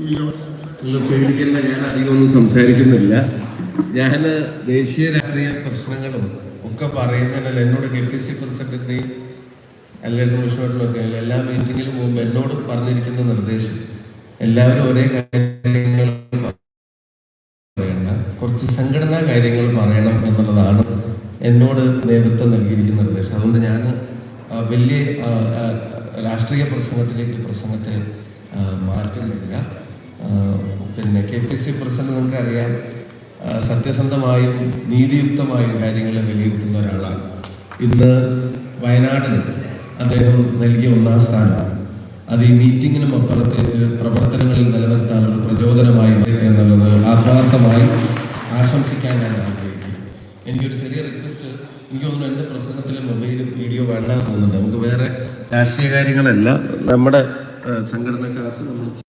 നിങ്ങൾ ഞാൻ അധികം ഒന്നും സംസാരിക്കുന്നില്ല. ഞാൻ ദേശീയ രാഷ്ട്രീയ പ്രശ്നങ്ങളും ഒക്കെ പറയുന്നതിനല്ല എന്നോട് കെ പി സി പ്രസിഡന്റിനെയും അല്ലെങ്കിൽ വിഷയമായിട്ടൊക്കെ എല്ലാ മീറ്റിങ്ങിലും പോകുമ്പോൾ എന്നോട് പറഞ്ഞിരിക്കുന്ന നിർദ്ദേശം. എല്ലാവരും ഒരേ കാര്യങ്ങൾ പറയണ്ട. കുറച്ച് സംഘടനാ കാര്യങ്ങൾ പറയണം എന്നുള്ളതാണ് എന്നോട് നേതൃത്വം നൽകിയിരിക്കുന്ന നിർദ്ദേശം. അതുകൊണ്ട് ഞാൻ വലിയ രാഷ്ട്രീയ പ്രസംഗത്തിലേക്ക് പ്രസംഗത്തെ മാറ്റുന്നില്ല. പിന്നെ കെ പി സി പ്രസിഡന്റ് നിങ്ങൾക്ക് അറിയാം സത്യസന്ധമായും നീതിയുക്തമായും കാര്യങ്ങളെ വിലയിരുത്തുന്ന ഒരാളാണ്. ഇന്ന് വയനാടിന് അദ്ദേഹം നൽകിയ ഒന്നാം സ്ഥാനം. അത് ഈ മീറ്റിങ്ങിനും അപ്പുറത്തേക്ക് പ്രവർത്തനങ്ങളിൽ നിലനിർത്താനുള്ള പ്രചോദനമായി എന്നുള്ളത് ആത്മാർത്ഥമായി ആശംസിക്കാൻ ഞാൻ ആഗ്രഹിക്കുന്നു. എനിക്കൊരു ചെറിയ റിക്വസ്റ്റ് എനിക്ക് തോന്നുന്നു എന്റെ പ്രസംഗത്തിലെ മൊബൈലും വീഡിയോ വേണ്ട തോന്നുന്നുണ്ട്. നമുക്ക് വേറെ രാഷ്ട്രീയ കാര്യങ്ങളല്ല. നമ്മുടെ സംഘടനക്കകത്ത് നമ്മൾ